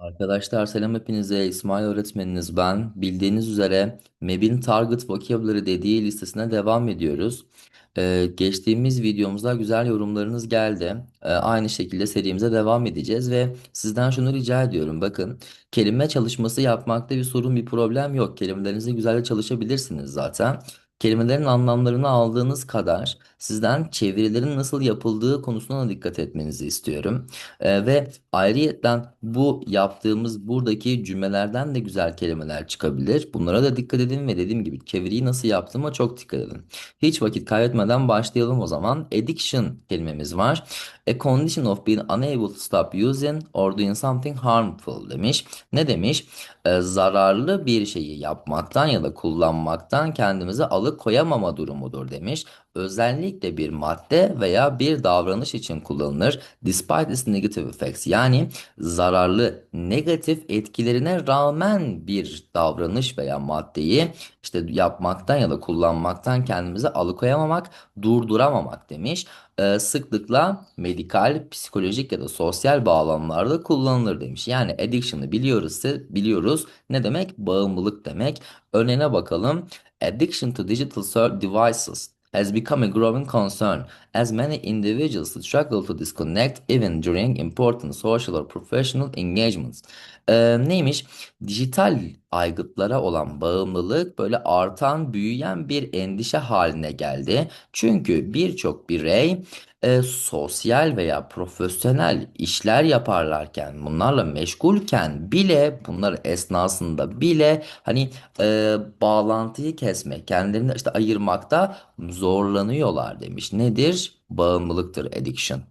Arkadaşlar selam hepinize. İsmail öğretmeniniz ben. Bildiğiniz üzere MEB'in Target Vocabulary dediği listesine devam ediyoruz. Ee, geçtiğimiz videomuzda güzel yorumlarınız geldi. Ee, aynı şekilde serimize devam edeceğiz ve sizden şunu rica ediyorum. Bakın kelime çalışması yapmakta bir sorun bir problem yok. Kelimelerinizi güzelce çalışabilirsiniz zaten. Kelimelerin anlamlarını aldığınız kadar sizden çevirilerin nasıl yapıldığı konusuna dikkat etmenizi istiyorum. Ee, ve ayrıyetten bu yaptığımız buradaki cümlelerden de güzel kelimeler çıkabilir. Bunlara da dikkat edin ve dediğim gibi çeviriyi nasıl yaptığıma çok dikkat edin. Hiç vakit kaybetmeden başlayalım o zaman. Addiction kelimemiz var. A condition of being unable to stop using or doing something harmful demiş. Ne demiş? Ee, zararlı bir şeyi yapmaktan ya da kullanmaktan kendimizi alıkoyamama durumudur demiş özellikle bir madde veya bir davranış için kullanılır. Despite its negative effects yani zararlı negatif etkilerine rağmen bir davranış veya maddeyi işte yapmaktan ya da kullanmaktan kendimizi alıkoyamamak, durduramamak demiş. Ee, sıklıkla medikal, psikolojik ya da sosyal bağlamlarda kullanılır demiş. Yani addiction'ı biliyoruz, biliyoruz. Ne demek? Bağımlılık demek. Örneğine bakalım. Addiction to digital devices has become a growing concern as many individuals struggle to disconnect even during important social or professional engagements. Ee, neymiş? Dijital aygıtlara olan bağımlılık böyle artan, büyüyen bir endişe haline geldi. Çünkü birçok birey e, sosyal veya profesyonel işler yaparlarken, bunlarla meşgulken bile, bunlar esnasında bile hani e, bağlantıyı kesmek, kendilerini işte ayırmakta zorlanıyorlar demiş. Nedir? Bağımlılıktır addiction.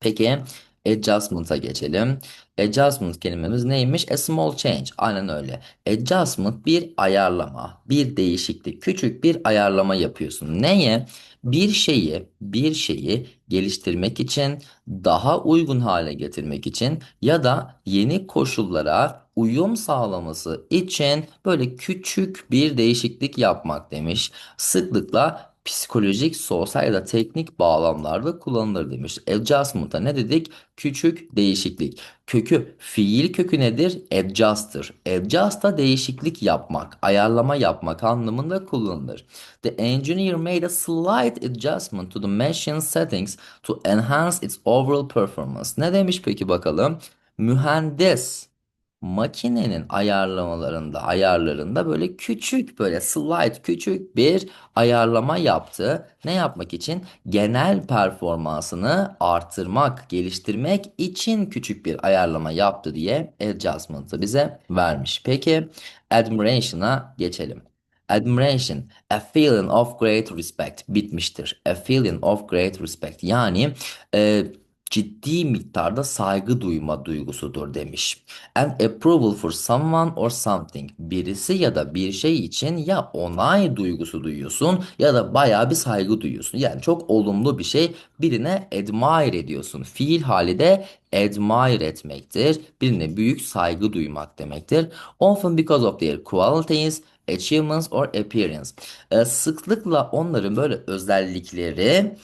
Peki adjustment'a geçelim. Adjustment kelimemiz neymiş? A small change. Aynen öyle. Adjustment bir ayarlama, bir değişiklik, küçük bir ayarlama yapıyorsun. Neye? Bir şeyi, bir şeyi geliştirmek için, daha uygun hale getirmek için ya da yeni koşullara uyum sağlaması için böyle küçük bir değişiklik yapmak demiş. Sıklıkla psikolojik, sosyal ya da teknik bağlamlarda kullanılır demiş. Adjustment'a ne dedik? Küçük değişiklik. Kökü, fiil kökü nedir? Adjust'tır. Adjust'a değişiklik yapmak, ayarlama yapmak anlamında kullanılır. The engineer made a slight adjustment to the machine settings to enhance its overall performance. Ne demiş peki bakalım? Mühendis makinenin ayarlamalarında, ayarlarında böyle küçük böyle slide küçük bir ayarlama yaptı. Ne yapmak için? Genel performansını artırmak, geliştirmek için küçük bir ayarlama yaptı diye adjustment'ı bize vermiş. Peki admiration'a geçelim. Admiration, a feeling of great respect bitmiştir. A feeling of great respect yani e, ciddi miktarda saygı duyma duygusudur demiş. And approval for someone or something. Birisi ya da bir şey için ya onay duygusu duyuyorsun ya da bayağı bir saygı duyuyorsun. Yani çok olumlu bir şey birine admire ediyorsun. Fiil hali de admire etmektir. Birine büyük saygı duymak demektir. Often because of their qualities, achievements or appearance. Ee, sıklıkla onların böyle özellikleri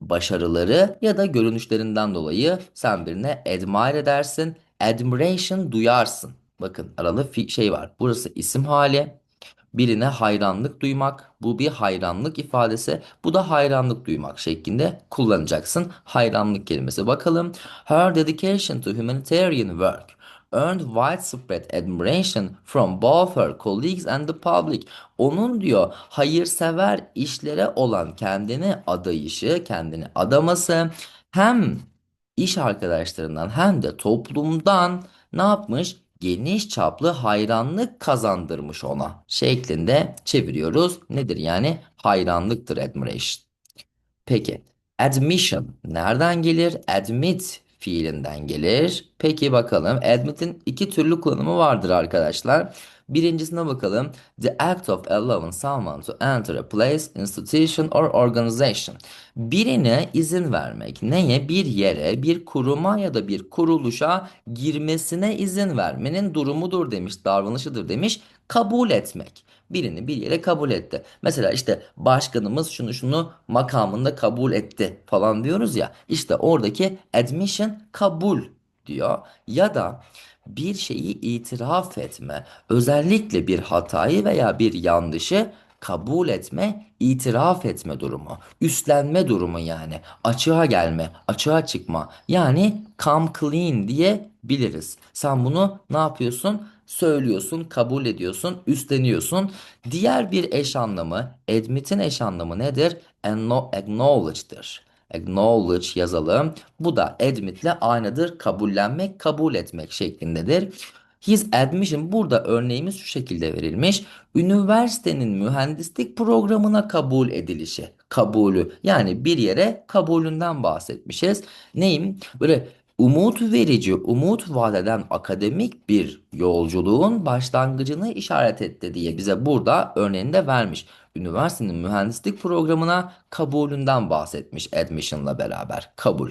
başarıları ya da görünüşlerinden dolayı sen birine admire edersin. Admiration duyarsın. Bakın aralı şey var. Burası isim hali. Birine hayranlık duymak. Bu bir hayranlık ifadesi. Bu da hayranlık duymak şeklinde kullanacaksın. Hayranlık kelimesi. Bakalım. Her dedication to humanitarian work earned widespread admiration from both her colleagues and the public. Onun diyor hayırsever işlere olan kendini adayışı, kendini adaması hem iş arkadaşlarından hem de toplumdan ne yapmış? Geniş çaplı hayranlık kazandırmış ona şeklinde çeviriyoruz. Nedir yani? Hayranlıktır admiration. Peki admission nereden gelir? Admit fiilinden gelir. Peki bakalım. Admit'in iki türlü kullanımı vardır arkadaşlar. Birincisine bakalım. The act of allowing someone to enter a place, institution or organization. Birine izin vermek. Neye? Bir yere, bir kuruma ya da bir kuruluşa girmesine izin vermenin durumudur demiş, davranışıdır demiş. Kabul etmek birini bir yere kabul etti. Mesela işte başkanımız şunu şunu makamında kabul etti falan diyoruz ya. İşte oradaki admission kabul diyor. Ya da bir şeyi itiraf etme. Özellikle bir hatayı veya bir yanlışı kabul etme, itiraf etme durumu. Üstlenme durumu yani. Açığa gelme, açığa çıkma. Yani come clean diye biliriz. Sen bunu ne yapıyorsun? Söylüyorsun, kabul ediyorsun, üstleniyorsun. Diğer bir eş anlamı, admit'in eş anlamı nedir? Acknowledge'dır. Acknowledge yazalım. Bu da admit'le aynıdır. Kabullenmek, kabul etmek şeklindedir. His admission burada örneğimiz şu şekilde verilmiş. Üniversitenin mühendislik programına kabul edilişi. Kabulü yani bir yere kabulünden bahsetmişiz. Neyim? Böyle umut verici, umut vadeden akademik bir yolculuğun başlangıcını işaret etti diye bize burada örneğini vermiş. Üniversitenin mühendislik programına kabulünden bahsetmiş admission'la beraber. Kabul.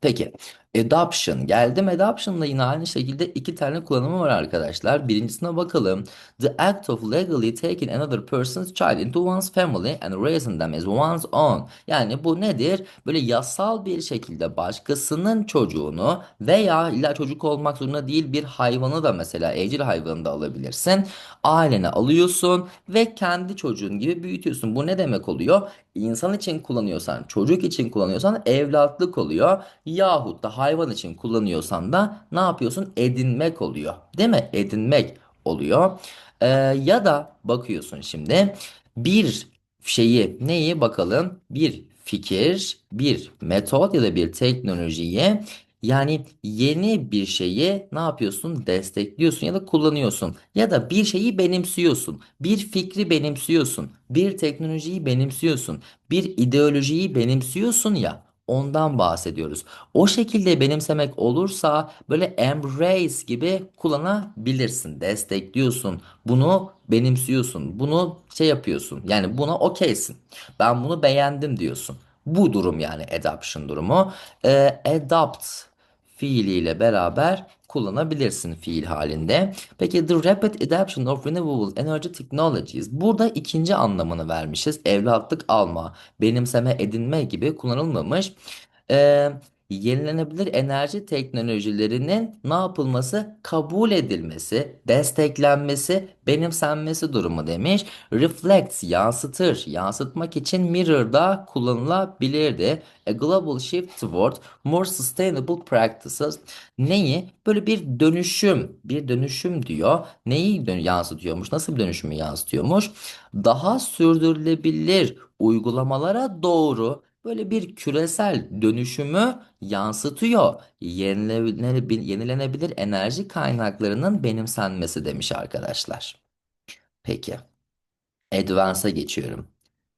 Peki adoption geldim. Adoption'da yine aynı şekilde iki tane kullanımı var arkadaşlar. Birincisine bakalım. The act of legally taking another person's child into one's family and raising them as one's own. Yani bu nedir? Böyle yasal bir şekilde başkasının çocuğunu veya illa çocuk olmak zorunda değil bir hayvanı da mesela evcil hayvanı da alabilirsin. Ailene alıyorsun ve kendi çocuğun gibi büyütüyorsun. Bu ne demek oluyor? İnsan için kullanıyorsan, çocuk için kullanıyorsan evlatlık oluyor. Yahut da hayvan için kullanıyorsan da ne yapıyorsun? Edinmek oluyor. Değil mi? Edinmek oluyor. Ee, ya da bakıyorsun şimdi bir şeyi neyi bakalım? Bir fikir, bir metot ya da bir teknolojiyi yani yeni bir şeyi ne yapıyorsun? Destekliyorsun ya da kullanıyorsun. Ya da bir şeyi benimsiyorsun. Bir fikri benimsiyorsun. Bir teknolojiyi benimsiyorsun. Bir ideolojiyi benimsiyorsun ya. Ondan bahsediyoruz. O şekilde benimsemek olursa böyle embrace gibi kullanabilirsin. Destekliyorsun. Bunu benimsiyorsun. Bunu şey yapıyorsun. Yani buna okeysin. Ben bunu beğendim diyorsun. Bu durum yani adoption durumu. Ee, adopt fiiliyle beraber kullanabilirsin fiil halinde. Peki the rapid adoption of renewable energy technologies. Burada ikinci anlamını vermişiz. Evlatlık alma, benimseme, edinme gibi kullanılmamış. Ee, yenilenebilir enerji teknolojilerinin ne yapılması? Kabul edilmesi, desteklenmesi, benimsenmesi durumu demiş. Reflect yansıtır. Yansıtmak için mirror'da kullanılabilirdi. A global shift toward more sustainable practices. Neyi? Böyle bir dönüşüm, bir dönüşüm diyor. Neyi yansıtıyormuş? Nasıl bir dönüşümü yansıtıyormuş? Daha sürdürülebilir uygulamalara doğru böyle bir küresel dönüşümü yansıtıyor. Yenilenebilir, enerji kaynaklarının benimsenmesi demiş arkadaşlar. Peki. Advance'a geçiyorum.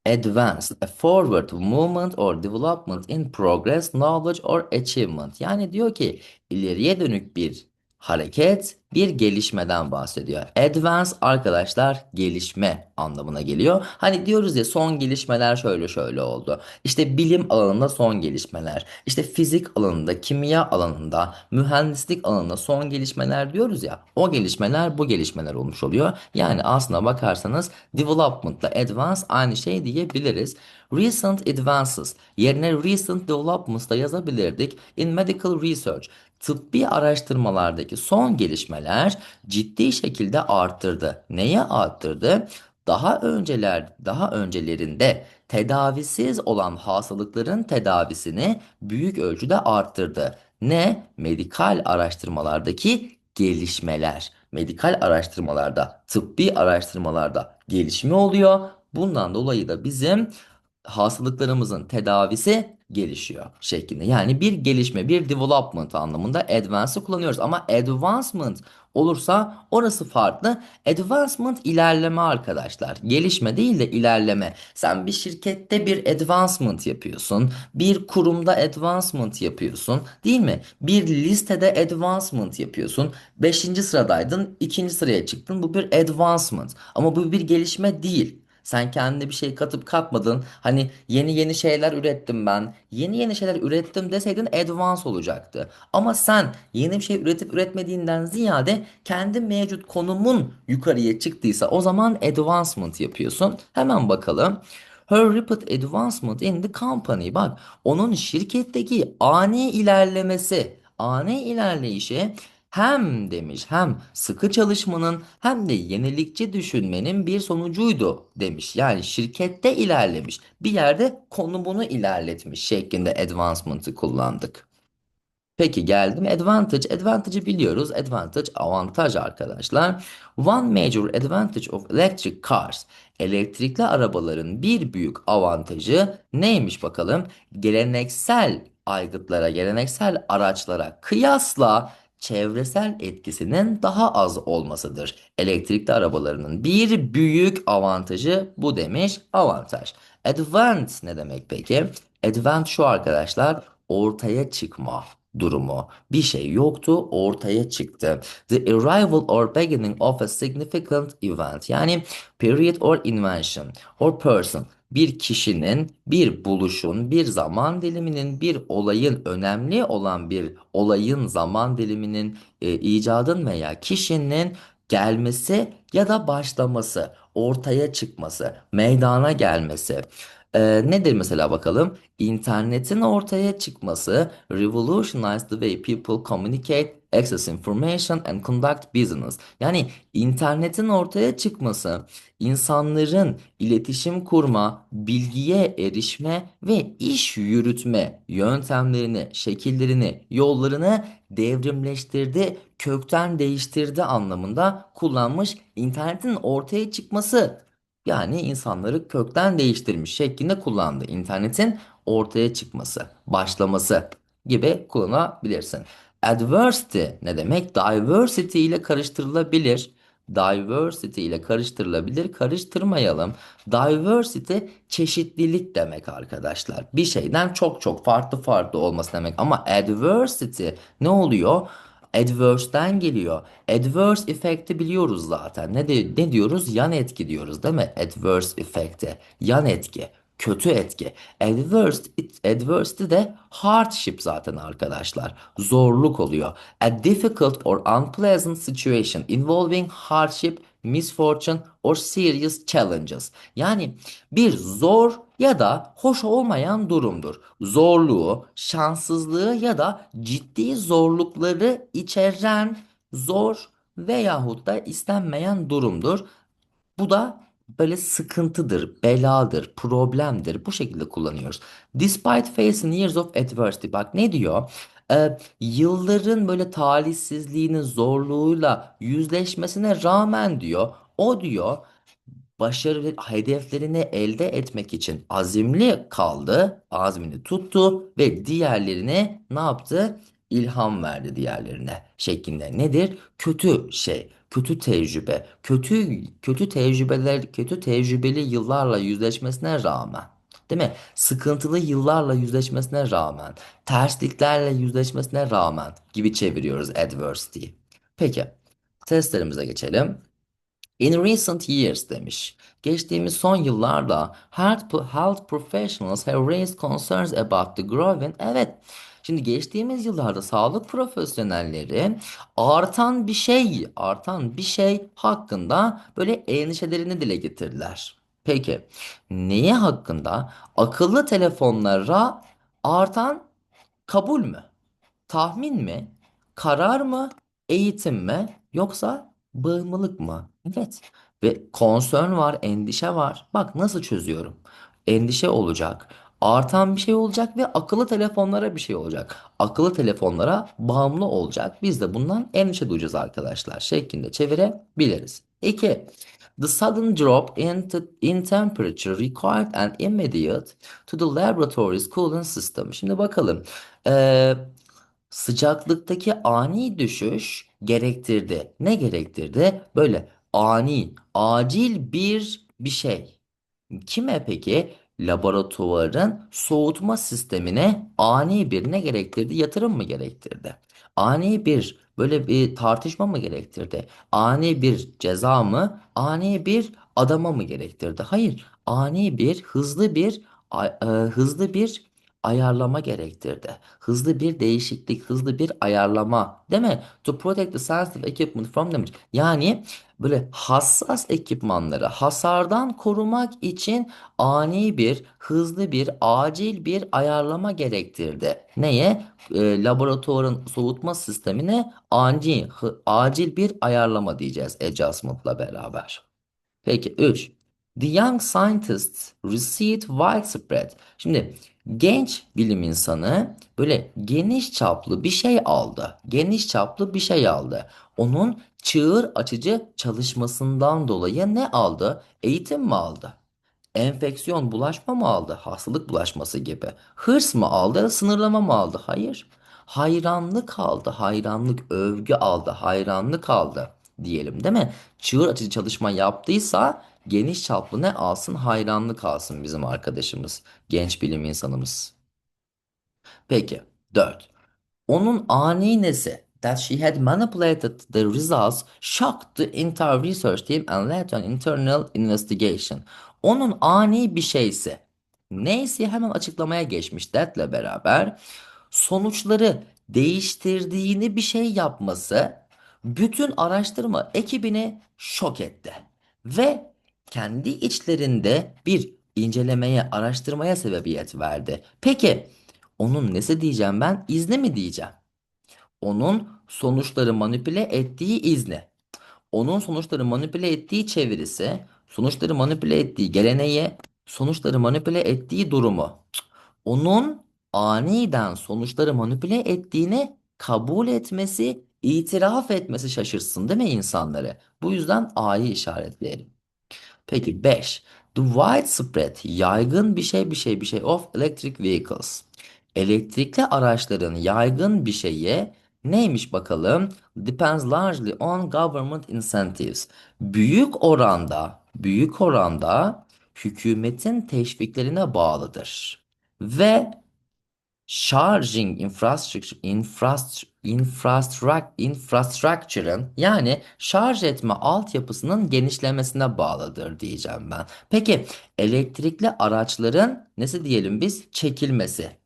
Advance, a forward movement or development in progress, knowledge or achievement. Yani diyor ki ileriye dönük bir hareket bir gelişmeden bahsediyor. Advance arkadaşlar gelişme anlamına geliyor. Hani diyoruz ya son gelişmeler şöyle şöyle oldu. İşte bilim alanında son gelişmeler. İşte fizik alanında, kimya alanında, mühendislik alanında son gelişmeler diyoruz ya. O gelişmeler bu gelişmeler olmuş oluyor. Yani aslına bakarsanız development'la advance aynı şey diyebiliriz. Recent advances yerine recent developments da yazabilirdik. In medical research tıbbi araştırmalardaki son gelişmeler ciddi şekilde arttırdı. Neye arttırdı? Daha önceler, daha öncelerinde tedavisiz olan hastalıkların tedavisini büyük ölçüde arttırdı. Ne? Medikal araştırmalardaki gelişmeler. Medikal araştırmalarda, tıbbi araştırmalarda gelişme oluyor. Bundan dolayı da bizim hastalıklarımızın tedavisi gelişiyor şeklinde. Yani bir gelişme, bir development anlamında advance'ı kullanıyoruz. Ama advancement olursa orası farklı. Advancement ilerleme arkadaşlar. Gelişme değil de ilerleme. Sen bir şirkette bir advancement yapıyorsun. Bir kurumda advancement yapıyorsun. Değil mi? Bir listede advancement yapıyorsun. Beşinci sıradaydın, ikinci sıraya çıktın. Bu bir advancement. Ama bu bir gelişme değil. Sen kendine bir şey katıp katmadın. Hani yeni yeni şeyler ürettim ben. Yeni yeni şeyler ürettim deseydin advance olacaktı. Ama sen yeni bir şey üretip üretmediğinden ziyade kendi mevcut konumun yukarıya çıktıysa o zaman advancement yapıyorsun. Hemen bakalım. Her rapid advancement in the company. Bak onun şirketteki ani ilerlemesi, ani ilerleyişi hem demiş hem sıkı çalışmanın hem de yenilikçi düşünmenin bir sonucuydu demiş. Yani şirkette ilerlemiş. Bir yerde konumunu ilerletmiş şeklinde advancement'ı kullandık. Peki geldim advantage. Advantage'ı biliyoruz. Advantage avantaj arkadaşlar. One major advantage of electric cars. Elektrikli arabaların bir büyük avantajı neymiş bakalım? Geleneksel aygıtlara, geleneksel araçlara kıyasla çevresel etkisinin daha az olmasıdır. Elektrikli arabalarının bir büyük avantajı bu demiş avantaj. Advance ne demek peki? Advance şu arkadaşlar ortaya çıkma durumu. Bir şey yoktu, ortaya çıktı. The arrival or beginning of a significant event. Yani period or invention or person. Bir kişinin, bir buluşun, bir zaman diliminin, bir olayın, önemli olan bir olayın zaman diliminin, e, icadın veya kişinin gelmesi ya da başlaması, ortaya çıkması, meydana gelmesi. Ee, nedir mesela bakalım? İnternetin ortaya çıkması revolutionized the way people communicate, access information and conduct business. Yani internetin ortaya çıkması insanların iletişim kurma, bilgiye erişme ve iş yürütme yöntemlerini, şekillerini, yollarını devrimleştirdi, kökten değiştirdi anlamında kullanmış. İnternetin ortaya çıkması yani insanları kökten değiştirmiş şeklinde kullandı. İnternetin ortaya çıkması, başlaması gibi kullanabilirsin. Adversity ne demek? Diversity ile karıştırılabilir. Diversity ile karıştırılabilir. Karıştırmayalım. Diversity çeşitlilik demek arkadaşlar. Bir şeyden çok çok farklı farklı olması demek. Ama adversity ne oluyor? Adverse'den geliyor. Adverse effect'i biliyoruz zaten. Ne, de, ne diyoruz? Yan etki diyoruz değil mi? Adverse effect'e. Yan etki. Kötü etki. Adverse, adversity de hardship zaten arkadaşlar. Zorluk oluyor. A difficult or unpleasant situation involving hardship, misfortune or serious challenges. Yani bir zor ya da hoş olmayan durumdur. Zorluğu, şanssızlığı ya da ciddi zorlukları içeren zor veyahut da istenmeyen durumdur. Bu da böyle sıkıntıdır, beladır, problemdir. Bu şekilde kullanıyoruz. Despite facing years of adversity. Bak ne diyor? Ee, yılların böyle talihsizliğinin zorluğuyla yüzleşmesine rağmen diyor. O diyor başarı hedeflerini elde etmek için azimli kaldı, azmini tuttu ve diğerlerine ne yaptı? İlham verdi diğerlerine şeklinde. Nedir? Kötü şey, kötü tecrübe, kötü kötü tecrübeler, kötü tecrübeli yıllarla yüzleşmesine rağmen, değil mi? Sıkıntılı yıllarla yüzleşmesine rağmen, tersliklerle yüzleşmesine rağmen gibi çeviriyoruz adversity. Peki, testlerimize geçelim. In recent years demiş. Geçtiğimiz son yıllarda health, professionals have raised concerns about the growing. Evet. Şimdi geçtiğimiz yıllarda sağlık profesyonelleri artan bir şey, artan bir şey hakkında böyle endişelerini dile getirdiler. Peki, neye hakkında? Akıllı telefonlara artan kabul mü? Tahmin mi? Karar mı? Eğitim mi? Yoksa bağımlılık mı? Evet. Ve concern var, endişe var. Bak nasıl çözüyorum. Endişe olacak. Artan bir şey olacak ve akıllı telefonlara bir şey olacak. Akıllı telefonlara bağımlı olacak. Biz de bundan endişe duyacağız arkadaşlar şeklinde çevirebiliriz. 2. The sudden drop in, in temperature required an immediate to the laboratory's cooling system. Şimdi bakalım. Ee, sıcaklıktaki ani düşüş gerektirdi. Ne gerektirdi? Böyle ani, acil bir bir şey. Kime peki? Laboratuvarın soğutma sistemine ani bir ne gerektirdi? Yatırım mı gerektirdi? Ani bir böyle bir tartışma mı gerektirdi? Ani bir ceza mı? Ani bir adama mı gerektirdi? Hayır, ani bir hızlı bir e, hızlı bir ayarlama gerektirdi. Hızlı bir değişiklik, hızlı bir ayarlama, değil mi? To protect the sensitive equipment from damage. Yani böyle hassas ekipmanları hasardan korumak için ani bir, hızlı bir, acil bir ayarlama gerektirdi. Neye? E, laboratuvarın soğutma sistemine ani, acil bir ayarlama diyeceğiz adjustment'la beraber. Peki 3. The young scientists received widespread. Şimdi genç bilim insanı böyle geniş çaplı bir şey aldı. Geniş çaplı bir şey aldı. Onun çığır açıcı çalışmasından dolayı ne aldı? Eğitim mi aldı? Enfeksiyon bulaşma mı aldı? Hastalık bulaşması gibi. Hırs mı aldı? Sınırlama mı aldı? Hayır. Hayranlık aldı. Hayranlık, övgü aldı. Hayranlık aldı diyelim değil mi? Çığır açıcı çalışma yaptıysa geniş çaplı ne alsın? Hayranlık alsın bizim arkadaşımız. Genç bilim insanımız. Peki. 4. Onun ani nesi that she had manipulated the results shocked the entire research team and led to an internal investigation. Onun ani bir şeysi. Neyse hemen açıklamaya geçmiş that'le beraber sonuçları değiştirdiğini bir şey yapması bütün araştırma ekibini şok etti. Ve kendi içlerinde bir incelemeye, araştırmaya sebebiyet verdi. Peki onun nesi diyeceğim ben? İzni mi diyeceğim? Onun sonuçları manipüle ettiği izni. Onun sonuçları manipüle ettiği çevirisi, sonuçları manipüle ettiği geleneği, sonuçları manipüle ettiği durumu. Onun aniden sonuçları manipüle ettiğini kabul etmesi, itiraf etmesi şaşırsın değil mi insanları? Bu yüzden A'yı işaretleyelim. Peki 5. The widespread yaygın bir şey bir şey bir şey of electric vehicles. Elektrikli araçların yaygın bir şeyi neymiş bakalım? Depends largely on government incentives. Büyük oranda, büyük oranda hükümetin teşviklerine bağlıdır. Ve Charging infrastructure, infrastructure, infrastructure, infrastructure'ın yani şarj etme altyapısının genişlemesine bağlıdır diyeceğim ben. Peki elektrikli araçların nesi diyelim biz? Çekilmesi,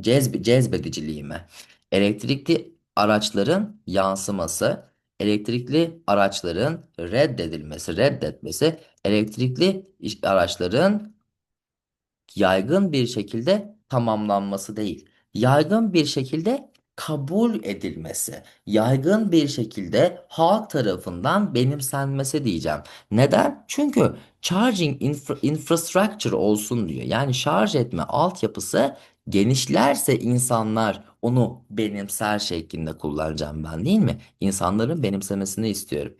cezbe, cezbediciliği mi? Elektrikli araçların yansıması, elektrikli araçların reddedilmesi, reddetmesi, elektrikli araçların yaygın bir şekilde tamamlanması değil. Yaygın bir şekilde kabul edilmesi, yaygın bir şekilde halk tarafından benimsenmesi diyeceğim. Neden? Çünkü charging infra- infrastructure olsun diyor. Yani şarj etme altyapısı genişlerse insanlar onu benimser şeklinde kullanacağım ben değil mi? İnsanların benimsemesini istiyorum.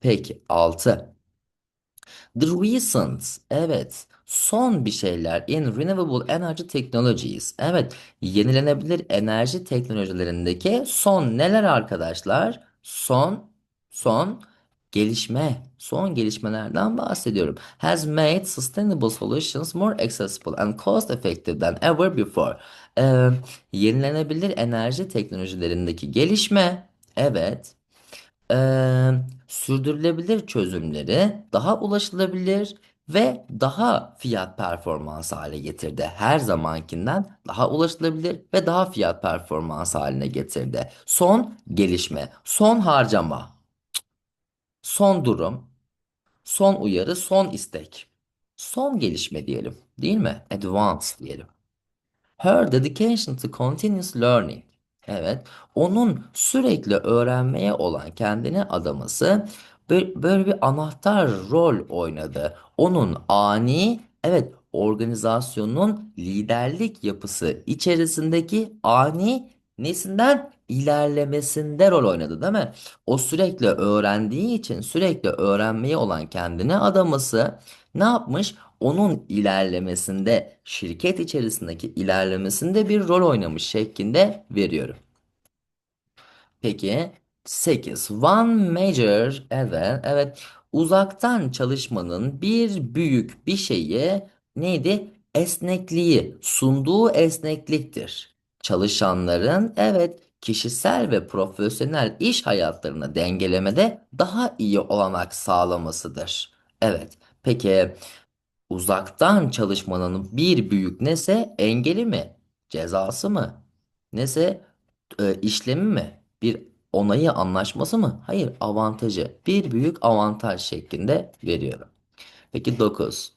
Peki 6. The recent, evet, son bir şeyler in renewable energy technologies. Evet, yenilenebilir enerji teknolojilerindeki son neler arkadaşlar? Son, son gelişme, son gelişmelerden bahsediyorum. Has made sustainable solutions more accessible and cost effective than ever before. Ee, yenilenebilir enerji teknolojilerindeki gelişme, evet eee, sürdürülebilir çözümleri daha ulaşılabilir ve daha fiyat performans hale getirdi. Her zamankinden daha ulaşılabilir ve daha fiyat performans haline getirdi. Son gelişme, son harcama, son durum, son uyarı, son istek. Son gelişme diyelim, değil mi? Advance diyelim. Her dedication to continuous learning. Evet, onun sürekli öğrenmeye olan kendine adaması bö- böyle bir anahtar rol oynadı. Onun ani, evet, organizasyonun liderlik yapısı içerisindeki ani nesinden ilerlemesinde rol oynadı, değil mi? O sürekli öğrendiği için sürekli öğrenmeye olan kendine adaması ne yapmış? onun ilerlemesinde, şirket içerisindeki ilerlemesinde bir rol oynamış şeklinde veriyorum. Peki 8. One major evet evet uzaktan çalışmanın bir büyük bir şeyi neydi? Esnekliği sunduğu esnekliktir. Çalışanların evet kişisel ve profesyonel iş hayatlarını dengelemede daha iyi olanak sağlamasıdır. Evet. Peki Uzaktan çalışmanın bir büyük nese engeli mi? Cezası mı? Nese e, işlemi mi? Bir onayı anlaşması mı? Hayır, avantajı. Bir büyük avantaj şeklinde veriyorum. Peki 9.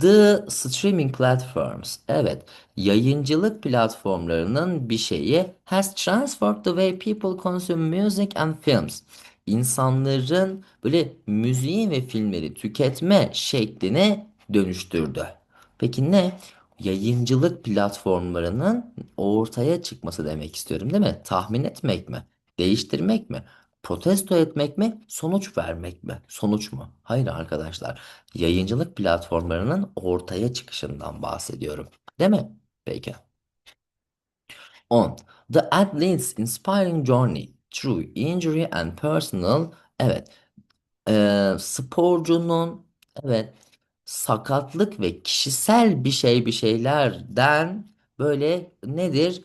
The streaming platforms. Evet, yayıncılık platformlarının bir şeyi has transformed the way people consume music and films. İnsanların böyle müziği ve filmleri tüketme şeklini dönüştürdü. Peki ne? Yayıncılık platformlarının ortaya çıkması demek istiyorum, değil mi? Tahmin etmek mi? Değiştirmek mi? Protesto etmek mi? Sonuç vermek mi? Sonuç mu? Hayır arkadaşlar. Yayıncılık platformlarının ortaya çıkışından bahsediyorum. Değil mi? Peki. 10. The athlete's inspiring journey through injury and personal. Evet. Ee, sporcunun evet sakatlık ve kişisel bir şey bir şeylerden böyle nedir?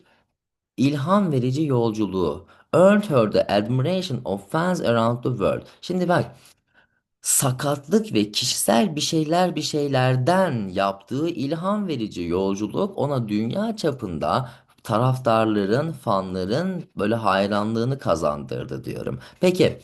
İlham verici yolculuğu. Earned her the admiration of fans around the world. Şimdi bak sakatlık ve kişisel bir şeyler bir şeylerden yaptığı ilham verici yolculuk ona dünya çapında taraftarların, fanların böyle hayranlığını kazandırdı diyorum. Peki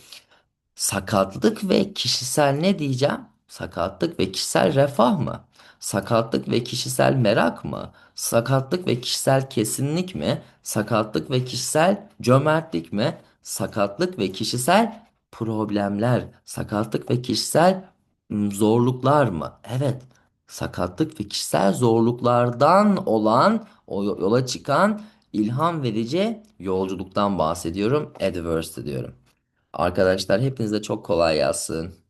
Sakatlık ve kişisel ne diyeceğim? Sakatlık ve kişisel refah mı? Sakatlık ve kişisel merak mı? Sakatlık ve kişisel kesinlik mi? Sakatlık ve kişisel cömertlik mi? Sakatlık ve kişisel problemler, sakatlık ve kişisel zorluklar mı? Evet, sakatlık ve kişisel zorluklardan olan, o yola çıkan ilham verici yolculuktan bahsediyorum. Adversity diyorum. Arkadaşlar hepinize çok kolay gelsin.